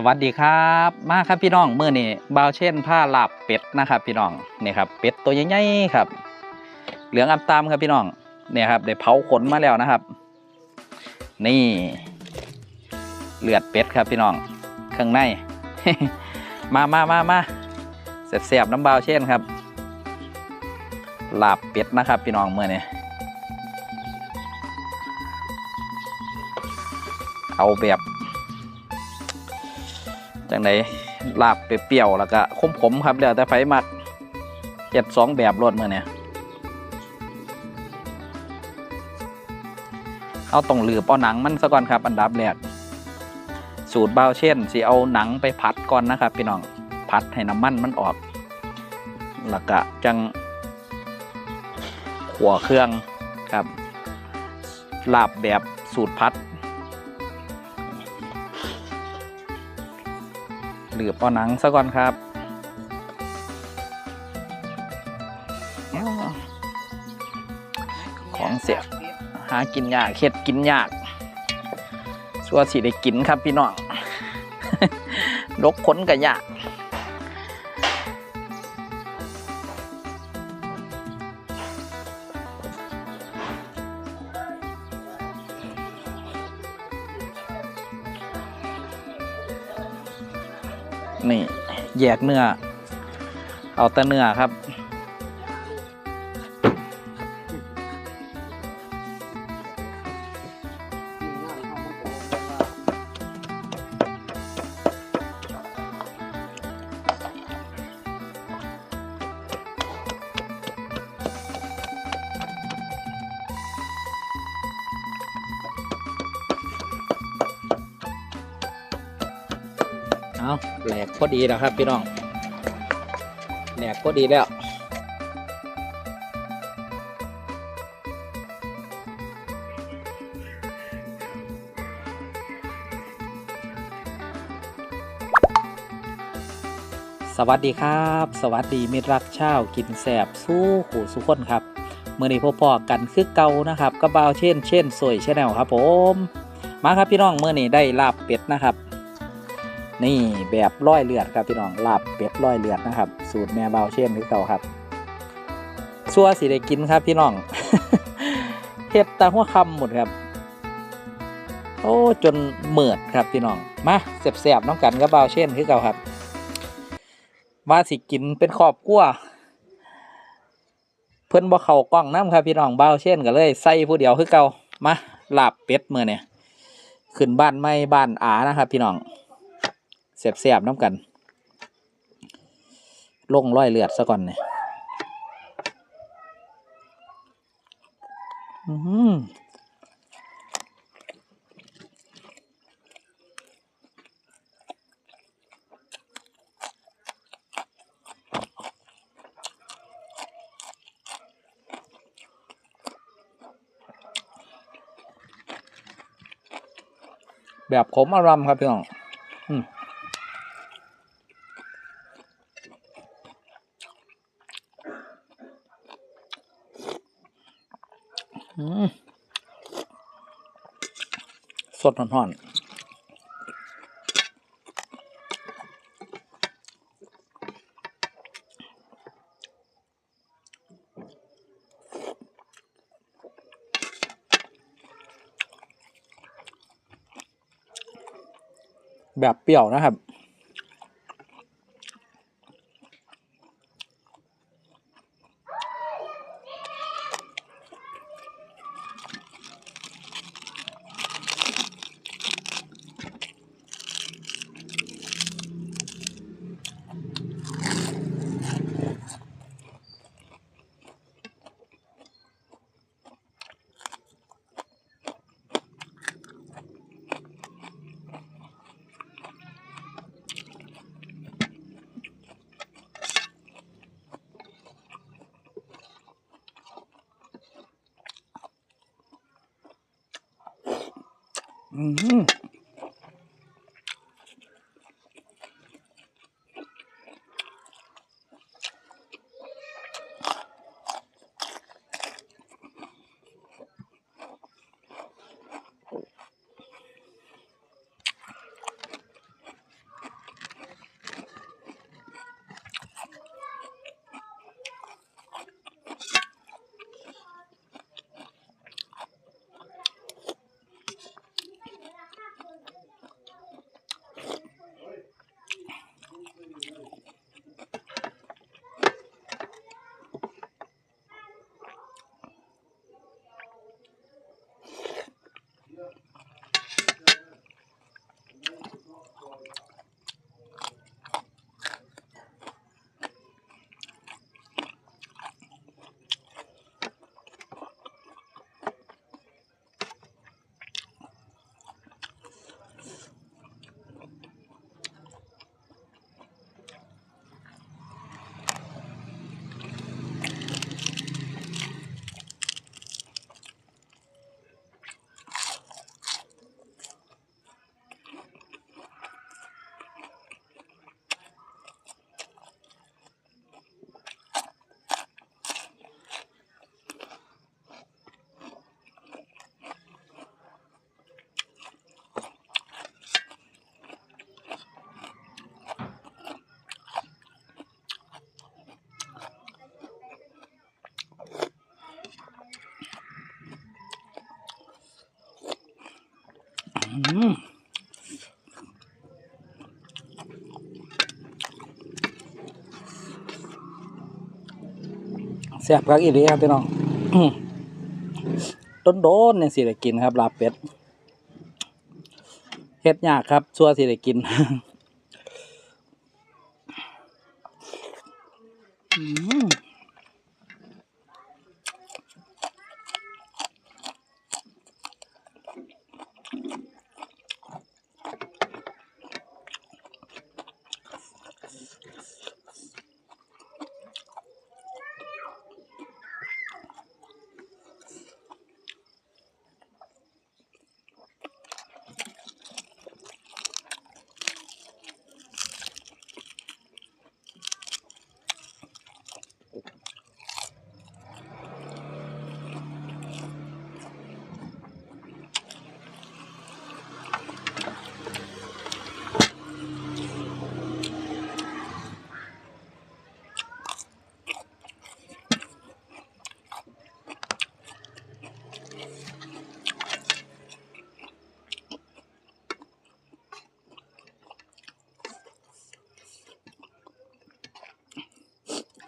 สวัสดีครับ มาครับพี่น้องเมื่อนี้บาวเช่นผ้าลาบเป็ดนะครับพี่น้องนี่ครับเป็ดตัวใหญ่ๆครับ เหลืองอัมตามครับพี่น้องเนี่ยครับได้เผาขนมาแล้วนะครับ นี่เลือดเป็ดครับพี่น้องข้างใน มามามามาเสียบๆน้ำบาวเช่นครับลาบเป็ดนะครับพี่น้องเมื่อนี้เอาแบบ จังไดลาบเปรี้ยวๆแล้วก็ขมๆครับแล้วแต่ไฟมักเจ็ดสองแบบรสมือเนี่ยเอาตรงหลืบเอาหนังมันซะก่อนครับ อันดับแรกสูตรเบาเช่นสิเอาหนังไปผัดก่อนนะครับพี่น้องผัดให้น้ำมันมันออกแล้วก็จังขัวเครื่องครับลาบแบบสูตรพัด หลือบเอาหนังซะก่อนครับของเสียหากินยากเข็ดกินยากสัวสิได้กินครับพี่น้องลกขนกับยาก แยกเนื้อ เอาแต่เนื้อครับ กพอดีแล้วครับ พี่น้องแหลกพอดีแล้วสวัสดีครับ สวัสดีมิตรรักเช่าวกินแสบสู้ขู่สุขคนครับเมื่อนี้พ่อพ่อกันคือเก่านะครับก็บ่าวเช่นเช่นสวยชแนลครับผม มาครับพี่น้องเมื่อนี้ได้ลาบเป็ดนะครับ นี่แบบร้อยเลือดครับพี่น้องลาบเป็ดร้อยเลือดนะครับ สูตรแม่เบาเช่นคือเก่าครับซัวสิได้กินครับพี่น้องเฮ็ดตาหัวคำหมดครับ โอ้จนเหมือดครับพี่น้องมาเสียบๆน้องกันกับเบาเช่นคือเก่าครับว่าสิกินเป็นครอบครัวเพิ่นบ่เข้ากล้องน้ำครับพี่น้องเบาเช่นก็เลยใส่ผู้เดียวคือเก่ามาลาบเป็ดมื้อเนี่ยขึ้นบ้านไม่บ้านอานะครับพี่น้อง เสียบๆน้ำกันลงร้อยเลือดซะก่อนเนี่ยอื้อหือแบบขมอารมครับพี่น้อง อืม ดๆห่อนๆแบบเปรี้ยวนะครับ อืม ซ่บคักอีเลีครับพี่น้องต้นโดนๆเนี่ยสิได้กินครับลาเป็ดเฮ็ดยากครับชัวสิได้กิน อืม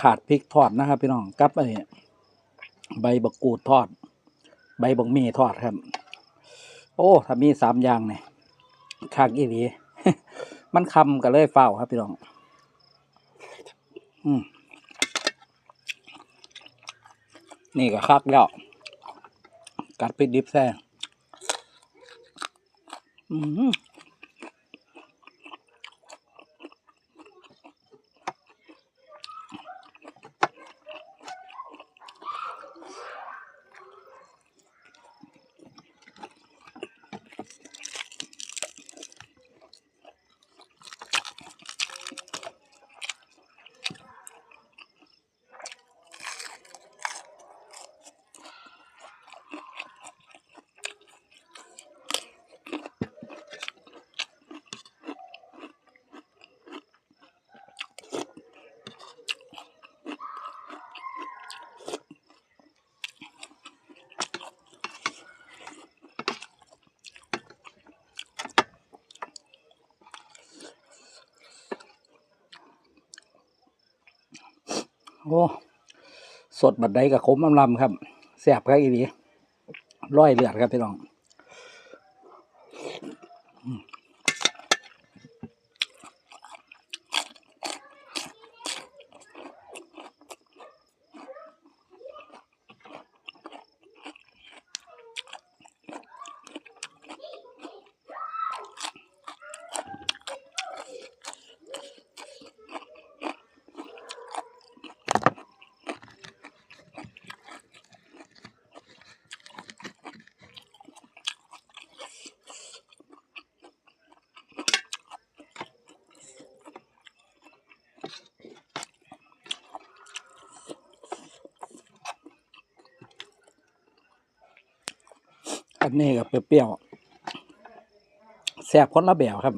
ขาดพริกทอดนะครับพี่น้องกับไอ้ใบบักกูดทอด ใบบักหมี่ทอดครับ โอ้ถ้ามีสามอย่างเนี่ยคักอีหลีมันคำก็เลยเฝ้าครับพี่น้อง อืมนี่ก็คักแล้ว กัดพริกดิบแซ่อืม โอ้สดบัดใดกับขมอำลำครับแสบครับอีนี้ร้อยเลือดครับพี่น้องอืม อันนี้ก็เปรี้ยวๆแซ่บคนละแบบครับ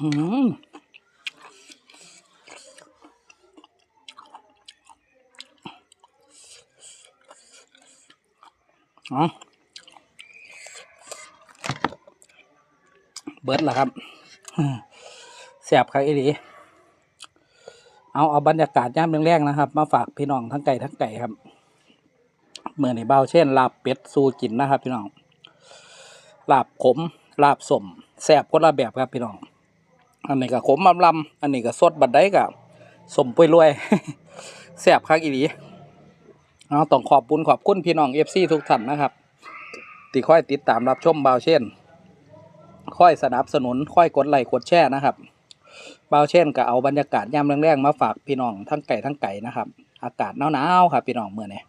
อืมอ๋อเบิร์ดล่ะครับแสบครับอีหลีเอาเอาบรรยากาศย่ามแรงๆนะครับ มาฝากพี่น้องทั้งไก่ทั้งไก่ครับเมื่อในเบ้าเช่นลาบเป็ดสู้กินนะครับ พี่น้องลาบขมลาบสมแสบคนละแบบครับพี่น้อง อันนี้ก็ขมลำลำอันนี้ก็สดบัดได้กับสมปุยรวยแสบคักอีหลีเอาต้องขอบคุณขอบคุณพี่น้องเอฟซีทุกท่านนะครับที่ค่อยติดตามรับชมบาวเช่น ค่อยสนับสนุนค่อยกดไลค์กดแชร์นะครับบาวเช่นก็เอาบรรยากาศยามแรงๆมาฝากพี่น้องทั้งไก่ทั้งไก่นะครับ อากาศหนาวๆครับพี่น้องเมื่อนี้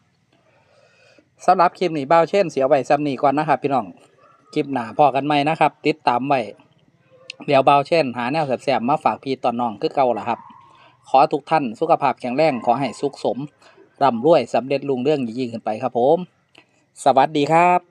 สำหรับคลิปนี้บาวเช่นเสียไว้ซ้ำนี้ก่อนนะครับพี่น้องคลิปหนาพอกันไหมนะครับ ติดตามไว้ เดี๋ยวเบาเช่น หาแนวแสบๆมาฝากพี่ตอนน้องคือเก่าล่ะครับ ขอทุกท่านสุขภาพแข็งแรงขอให้สุขสมร่ำรวยสำเร็จลุงเรื่องยิ่งขึ้นไปครับผม สวัสดีครับ